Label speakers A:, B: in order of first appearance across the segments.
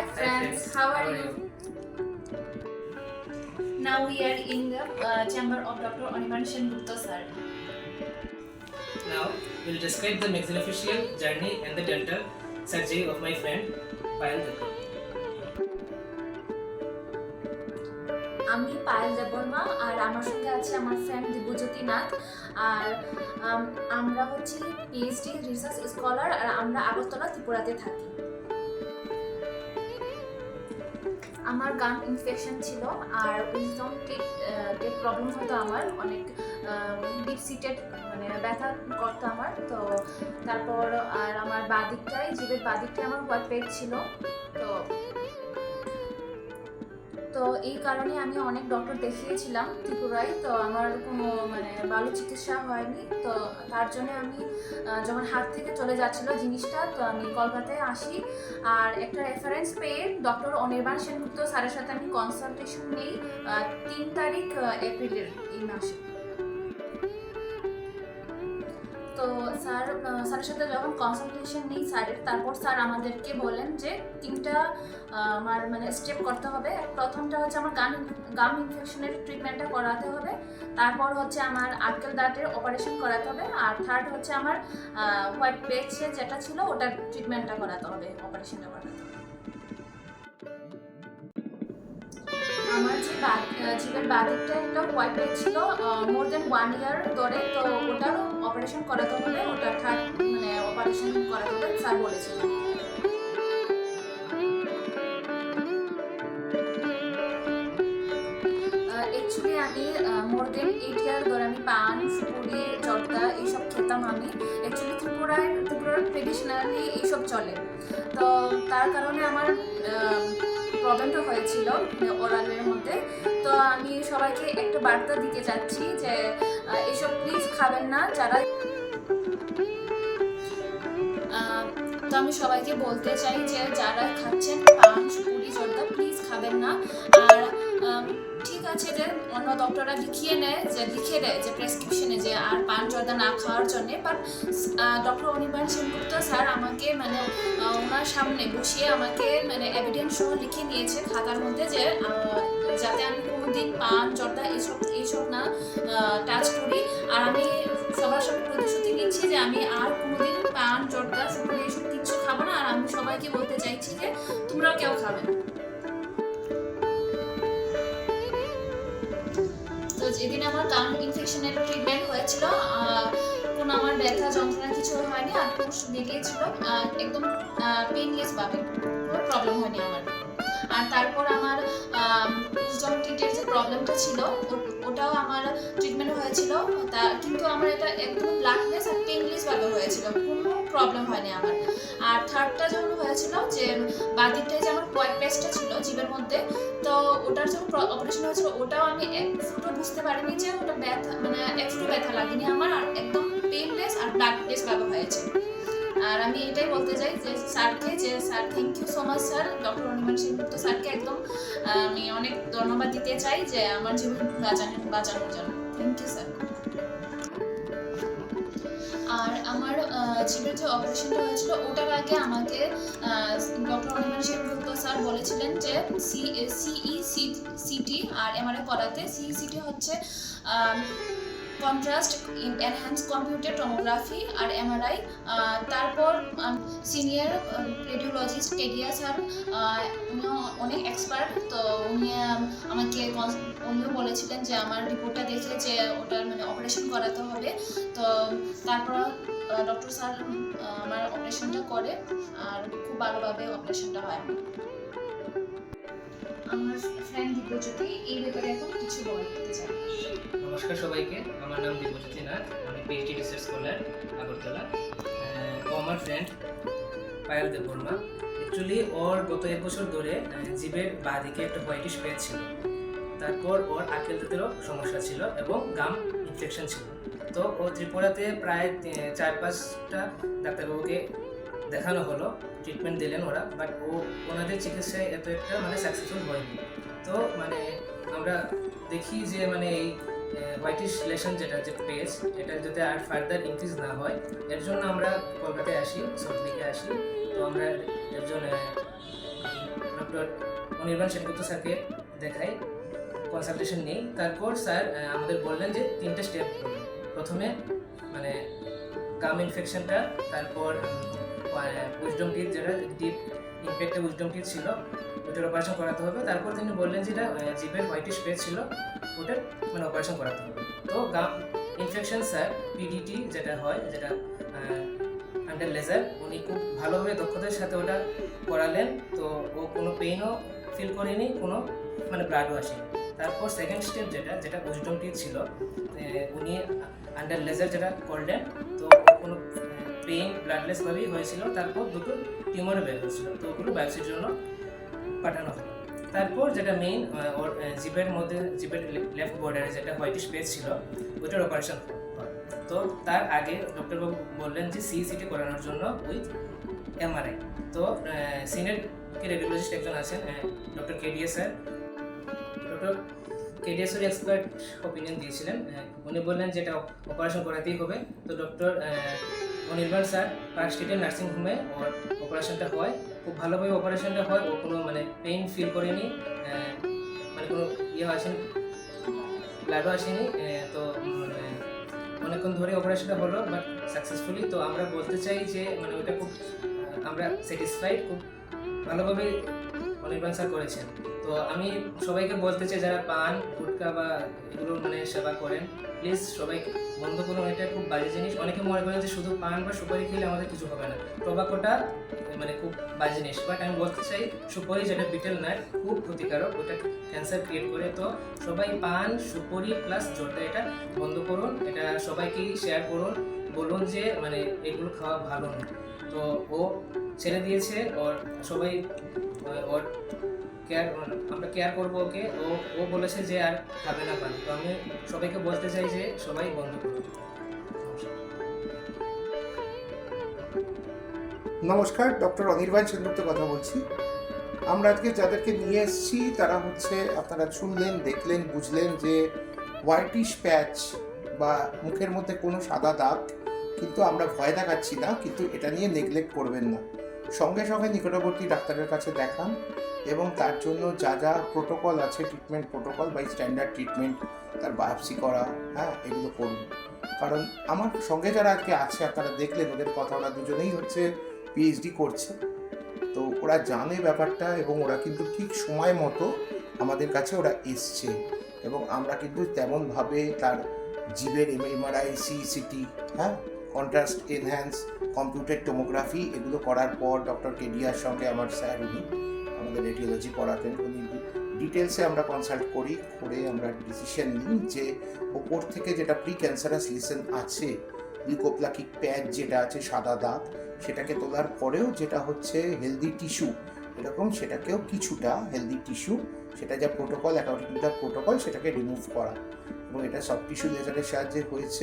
A: Hi friends, how are
B: How are
A: you? Now we are in the uh, chamber of Dr. Anirban Sengupta sir.
B: Now, we'll describe the maxillofacial journey and the dental surgery of my friend Payal Dutta.
A: আমি পায়েল দেববর্মা আর আমার সঙ্গে আছে আমার friend Dibyajyoti Nath আর আম, আমরা হচ্ছি PhD research scholar আর আমরা আগরতলা ত্রিপুরাতে থাকি আমার গান ইনফেকশন ছিল আর উইজডম টিট প্রবলেম হতো আমার, অনেক ডিপ সিটেড মানে ব্যথা করতো আমার। তো তারপর আর আমার বাদিকটাই জীবের বাদিকটাই আমার হোয়াইট পেট ছিল। তো এই কারণে আমি অনেক ডক্টর দেখিয়েছিলাম ত্রিপুরায়। তো আমার কোনো মানে ভালো চিকিৎসা হয়নি। তো তার জন্য আমি যখন হাত থেকে চলে যাচ্ছিল জিনিসটা, তো আমি কলকাতায় আসি। আর একটা রেফারেন্স পেয়ে ডক্টর অনির্বাণ সেনগুপ্ত স্যারের সাথে আমি কনসালটেশন নিই তিন তারিখ এপ্রিলের, এই মাসে। তো স্যার স্যারের সাথে যখন কনসালটেশন নিই, স্যারের, তারপর স্যার আমাদেরকে বলেন যে তিনটা আমার মানে স্টেপ করতে হবে। প্রথমটা হচ্ছে আমার গান গাম ইনফেকশনের ট্রিটমেন্টটা করাতে হবে। তারপর হচ্ছে আমার আটকেল দাঁতের অপারেশন করাতে হবে। আর থার্ড হচ্ছে আমার হোয়াইট পেজে যেটা ছিল, ওটার ট্রিটমেন্টটা করাতে হবে অপারেশনটা করাতে হবে। আমার যে জিভের বাদিকটা একটা হোয়াইট ছিল মোর দেন ওয়ান ইয়ার ধরে। তো ওটারও অপারেশন করাতে হবে ওটা থার্ড মানে অপারেশন করাতে হবে স্যার বলেছিলেন। অ্যাকচুয়ালি আমি মোর দেন এইট ইয়ার ধরে আমি পান সুপুরি জর্দা এইসব খেতাম আমি। অ্যাকচুয়ালি ত্রিপুরায়, ত্রিপুরার ট্রেডিশনালি এইসব চলে। তো তার কারণে আমার প্রবলেমটা হয়েছিল ওরালের মধ্যে। তো আমি সবাইকে একটা বার্তা দিতে চাচ্ছি যে এসব প্লিজ খাবেন না, যারা তো আমি সবাইকে বলতে চাই যে, যারা খাচ্ছেন পাঁচ পুরি জর্দা প্লিজ খাবেন না। আর ঠিক আছে যে অন্য ডক্টররা লিখিয়ে নেয় যে লিখে দেয় যে প্রেসক্রিপশনে যে আর পান জর্দা না খাওয়ার জন্যে। But doctor Anirban Sengupta sir আমাকে মানে ওনার সামনে বসিয়ে আমাকে মানে এভিডেন্স সহ লিখে নিয়েছে খাতার মধ্যে যে যাতে আমি কোনোদিন পান, জর্দা এইসব এইসব না টাচ করি। আর আমি সবার সামনে প্রতিশ্রুতি নিচ্ছি যে আমি আর কোনোদিন পান, জর্দা এইসব কিচ্ছু খাব না। আর আমি সবাইকে বলতে চাইছি যে তোমরাও কেউ খাবে না। যেদিন আমার কান ইনফেকশনের ট্রিটমেন্ট হয়েছিল কোনো আমার ব্যথা যন্ত্রণা কিছু হয়নি, আর পুষ বেরিয়েছিল একদম পেনলেস ভাবে, কোনো প্রবলেম হয়নি আমার। আর তারপর আমার উইজডম টিটের যে প্রবলেমটা ছিল ওটাও আমার ট্রিটমেন্ট হয়েছিল। তা, কিন্তু আমার এটা একদম ব্লাডলেস আর পেনলেস ভাবে হয়েছিল। কোনো প্রবলেম হয়নি আমার। আর থার্ডটা যখন হয়েছিল যে বাদিকটায় যে আমার হোয়াইট ছিল জীবের মধ্যে, তো ওটার যখন অপারেশন হয়েছিল, ওটাও আমি এক ফুটো বুঝতে পারিনি যে ওটা ব্যথা মানে এক ফুটো ব্যথা লাগেনি আমার, আর একদম পেনলেস আর ব্লাড ব্লাডলেস ভাবে হয়েছে। আর আমি এটাই বলতে চাই যে স্যারকে, যে sir thank you so much sir. Doctor অনিমান Sengupta স্যারকে একদম আমি অনেক ধন্যবাদ দিতে চাই যে আমার জীবন বাঁচানোর জন্য। থ্যাংক ইউ স্যার আর আমার আহ, যে অপারেশনটা হয়েছিল ওটার আগে আমাকে ডক্টর অনিমান সেনগুপ্ত স্যার বলেছিলেন যে সি সিই সিটি আর এমআরআই করাতে সিই সিটি হচ্ছে কন্ট্রাস্ট এনহ্যান্স কম্পিউটার টোমোগ্রাফি আর এমআরআই তারপর সিনিয়র রেডিওলজিস্ট টেডিয়া স্যার অনেক এক্সপার্ট তো উনি আমাকে উনিও বলেছিলেন যে আমার রিপোর্টটা দেখে যে ওটার মানে অপারেশন করাতে হবে। তো তারপর ডক্টর স্যার আমার অপারেশনটা করে, আর খুব ভালোভাবে অপারেশনটা হয়।
B: নমস্কার সবাইকে আমার নাম দিব্যজ্যোতি নাথ আমি পিএইচডি রিসার্চ স্কলার আগরতলা। ও আমার ফ্রেন্ড পায়েল দেববর্মা। অ্যাকচুয়ালি ওর গত এক বছর ধরে আহ, জিভের বাঁ দিকে একটা হোয়াইটিশ পেজ ছিল। তারপর ওর আকেল দাঁতেরও সমস্যা ছিল এবং গাম ইনফেকশন ছিল। তো ও ত্রিপুরাতে প্রায় চার পাঁচটা ডাক্তারবাবুকে দেখানো হলো ট্রিটমেন্ট দিলেন ওরা বাট ও ওনাদের চিকিৎসায় এত একটা মানে সাকসেসফুল হয়নি। তো মানে আমরা দেখি যে মানে এই হোয়াইটিশ লেশন যেটা, যে পেজ এটা যদি আর ফার্দার ইনক্রিজ না হয়, এর জন্য আমরা কলকাতায় আসি সল্টলেকে আসি। তো আমরা একজন ডক্টর অনির্বাণ সেনগুপ্ত স্যারকে দেখাই কনসালটেশন নিই। তারপর স্যার আমাদের বললেন যে তিনটে স্টেপ প্রথমে মানে গাম ইনফেকশনটা তারপর উইজডম টিথ যেটা ডিপ ইনফেক্টেড উইজডম টিথ ছিল, ওটার অপারেশন করাতে হবে। তারপর তিনি বললেন যেটা জিভের হোয়াইটিশ পেজ ছিল, ওটার মানে অপারেশন করাতে হবে। তো গাম ইনফেকশন স্যার পিডিটি যেটা হয়, যেটা আন্ডার লেজার উনি খুব ভালোভাবে দক্ষতার সাথে ওটা করালেন। তো ও কোনো পেইনও ফিল করেনি, কোনো মানে ব্লাডও আসেনি। তারপর সেকেন্ড স্টেপ যেটা যেটা উইজডম টিথ ছিল উনি আন্ডার লেজার যেটা করলেন পেইন ব্লাডলেসভাবেই হয়েছিল। তারপর দুটো টিউমারও বের হয়েছিল। তো ওগুলো বায়োপসির জন্য পাঠানো হলো। তারপর যেটা মেইন আহ, মধ্যে জিপের লেফট বর্ডারে যেটা হোয়াইটিশ পেজ ছিল ওইটার অপারেশন তো তার আগে ডক্টরবাবু বললেন যে সিইসিটি করানোর জন্য উইথ এমআরআই তো সিনিয়র রেডিওলজিস্ট একজন আছেন doctor K D S sir doctor কেডিএসের expert opinion দিয়েছিলেন। উনি বললেন যেটা অপারেশন করাতেই হবে। তো ডক্টর অনির্বাণ স্যার পার্ক স্ট্রিটের নার্সিংহোমে ওর অপারেশনটা হয়। খুব ভালোভাবে অপারেশনটা হয়, ও কোনো মানে পেইন ফিল করেনি মানে কোনো ইয়ে আসেনি ব্লাডও আসেনি তো মানে অনেকক্ষণ ধরে অপারেশনটা হলো বাট সাকসেসফুলি তো আমরা বলতে চাই যে মানে ওটা খুব, আমরা স্যাটিসফাইড খুব ভালোভাবে স্যার করেছেন। তো আমি সবাইকে বলতে চাই, যারা পান গুটকা বা এগুলো মানে সেবা করেন প্লিজ সবাই বন্ধ করুন, এটা খুব বাজে জিনিস। অনেকে মনে করেন যে শুধু পান বা সুপারি খেলে আমাদের কিছু হবে না। টোবাকোটা মানে খুব বাজে জিনিস। বাট আমি বলতে চাই, সুপারি যেটা বিটেল নাট, খুব ক্ষতিকারক। ওটা ক্যান্সার ক্রিয়েট করে। তো সবাই পান, সুপারি প্লাস জোরটা এটা বন্ধ করুন। এটা সবাইকেই শেয়ার করুন। বলুন যে মানে এগুলো খাওয়া ভালো না। তো ও ছেড়ে দিয়েছে, ওর সবাই ওর কেয়ার আমরা কেয়ার করব ওকে। ও ও বলেছে যে আর খাবে না পান। তো আমি সবাইকে বলতে চাই যে সবাই বন্ধ করুন
C: নমস্কার, ডক্টর অনির্বাণ সেনগুপ্ত কথা বলছি। আমরা আজকে যাদেরকে নিয়ে এসেছি, তারা হচ্ছে, আপনারা শুনলেন, দেখলেন, বুঝলেন যে হোয়াইটিশ প্যাচ বা মুখের মধ্যে কোনো সাদা দাগ, কিন্তু আমরা ভয় দেখাচ্ছি না, কিন্তু এটা নিয়ে নেগলেক্ট করবেন না। সঙ্গে সঙ্গে নিকটবর্তী ডাক্তারের কাছে দেখান এবং তার জন্য যা যা প্রোটোকল আছে ট্রিটমেন্ট প্রোটোকল বা স্ট্যান্ডার্ড ট্রিটমেন্ট তার বায়োপসি করা হ্যাঁ এগুলো করুন। কারণ আমার সঙ্গে যারা আজকে আছে, আপনারা দেখলেন ওদের কথা, ওরা দুজনেই হচ্ছে পিএইচডি করছে। তো ওরা জানে ব্যাপারটা এবং ওরা কিন্তু ঠিক সময় মতো আমাদের কাছে ওরা এসছে এবং আমরা কিন্তু তেমনভাবে তার জীবের এমআরআই সিটি হ্যাঁ কন্ট্রাস্ট এনহ্যান্স কম্পিউটার টোমোগ্রাফি এগুলো করার পর ডক্টর কেডিয়ার সঙ্গে আমার স্যার উনি আমাদের রেডিওলজি করাতেন উনি ডিটেলসে আমরা কনসাল্ট করি, করে আমরা ডিসিশন নিই যে ওপর থেকে যেটা প্রি ক্যান্সারাস লিসেন আছে লিকোপ্লাকিক প্যাচ যেটা আছে সাদা দাগ, সেটাকে তোলার পরেও যেটা হচ্ছে হেলদি টিস্যু এরকম সেটাকেও কিছুটা হেলদি টিস্যু সেটা যা প্রোটোকল অ্যাকাউন্টিং প্রোটোকল সেটাকে রিমুভ করা। এবং এটা সব টিস্যু লেজারের সাহায্যে হয়েছে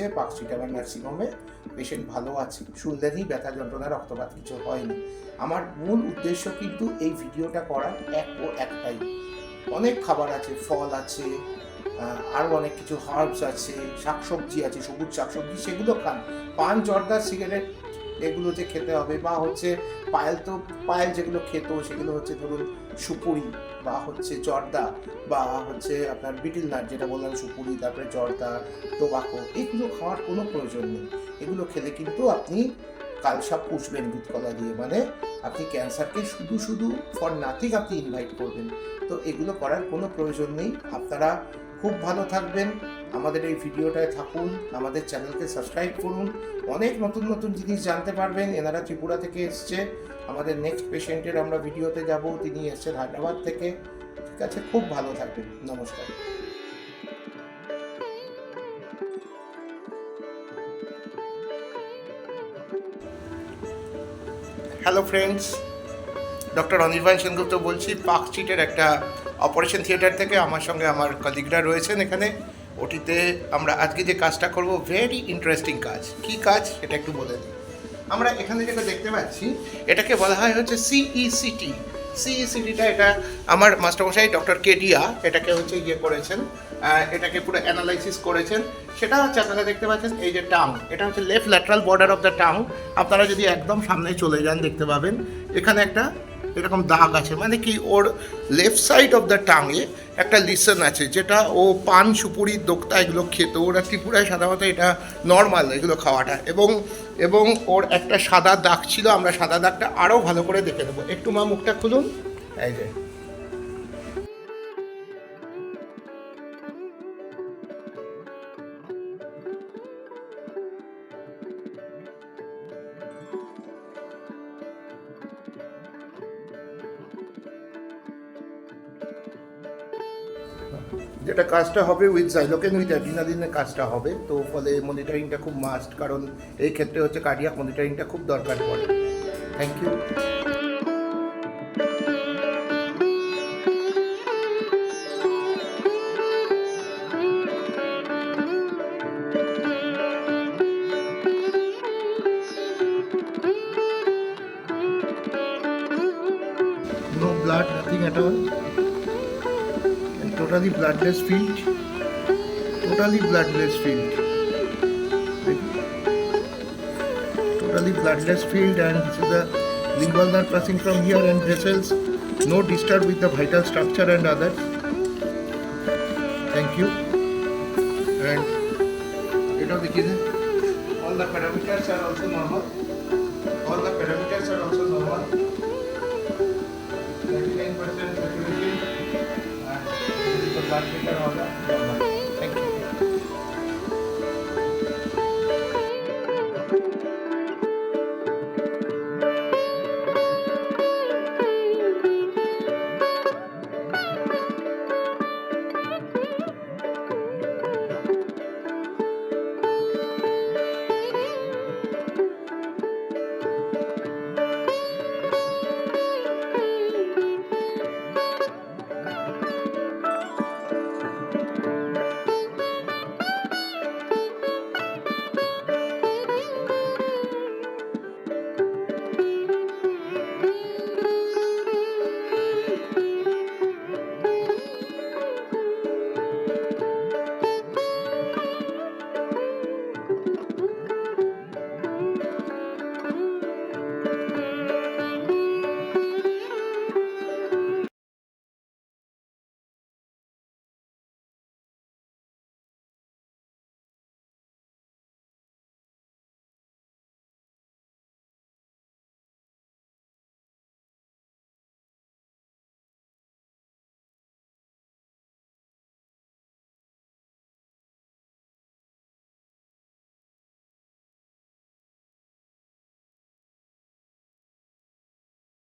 C: আমার নার্সিংহোমে পেশেন্ট ভালো আছে। শুনলেনই ব্যথা, যন্ত্রণা, রক্তপাত কিছু হয়নি। আমার মূল উদ্দেশ্য কিন্তু এই ভিডিওটা করার এক ও একটাই। অনেক খাবার আছে, ফল আছে আরও অনেক কিছু হার্বস আছে, শাকসবজি আছে, সবুজ শাকসবজি, সেগুলো খান। পান, জর্দা সিগারেট এগুলো যে খেতে হবে বা হচ্ছে পায়েল তো, পায়েল যেগুলো খেত সেগুলো হচ্ছে ধরুন সুপুরি বা হচ্ছে জর্দা বা হচ্ছে আপনার বিটিল নাট যেটা বললাম সুপুরি, তারপরে জর্দা, টোবাকো, এগুলো খাওয়ার কোনো প্রয়োজন নেই। এগুলো খেলে কিন্তু আপনি কালসাপ পুষবেন দুধকলা দিয়ে মানে আপনি ক্যান্সারকে শুধু শুধু ফর নাথিং আপনি ইনভাইট করবেন। তো এগুলো করার কোনো প্রয়োজন নেই। আপনারা খুব ভালো থাকবেন। আমাদের এই ভিডিওটায় থাকুন, আমাদের চ্যানেলকে সাবস্ক্রাইব করুন। অনেক নতুন নতুন জিনিস জানতে পারবেন। এনারা ত্রিপুরা থেকে এসছে। আমাদের নেক্সট পেশেন্টের আমরা ভিডিওতে যাব। তিনি এসছেন হায়দ্রাবাদ থেকে। ঠিক আছে, খুব ভালো থাকবেন। নমস্কার। Hello friends doctor Anirban Sengupta বলছি। পার্ক স্ট্রিটের একটা অপারেশন থিয়েটার থেকে আমার সঙ্গে আমার কলিগরা রয়েছেন এখানে। ওটিতে আমরা আজকে যে কাজটা করব ভেরি ইন্টারেস্টিং কাজ। কি কাজ? এটা একটু বলে দিই। আমরা এখানে যেটা দেখতে পাচ্ছি, এটাকে বলা হয় হচ্ছে E সিইসিটি সিইসিটিটা এটা আমার মাস্টারমশাই ডক্টর কেডিয়া এটাকে হচ্ছে ইয়ে করেছেন এটাকে পুরো অ্যানালাইসিস করেছেন। সেটা হচ্ছে আপনারা দেখতে পাচ্ছেন এই যে টাং, এটা হচ্ছে left lateral border of the tongue আপনারা যদি একদম সামনে চলে যান দেখতে পাবেন, এখানে একটা এরকম দাগ আছে। মানে কি, ওর লেফট সাইড অফ দ্য টাঙে একটা লিসন আছে, যেটা ও পান, সুপুরি, দোক্তা এগুলো খেত। ওরা ত্রিপুরায় সাধারণত এটা নর্মাল এগুলো খাওয়াটা। এবং এবং ওর একটা সাদা দাগ ছিল, আমরা সাদা দাগটা আরও ভালো করে দেখে নেব। একটু মা মুখটা খুলুন। এই যে। যেটা কাজটা হবে উইথ জাইলোকেন উইথ অ্যাড্রিনালিনের কাজটা হবে তো ফলে মনিটরিংটা খুব মাস্ট কারণ এই ক্ষেত্রে হচ্ছে কার্ডিয়াক মনিটরিংটা খুব দরকার পড়ে thank you No blood, nothing at all. Totally bloodless field totally bloodless field totally bloodless field and the lingual nerve passing from here and vessels no disturb with the vital structure and others thank you and এটা দেখিয়ে all the parameters are also normal all the parameters are also 感じたのは、ね。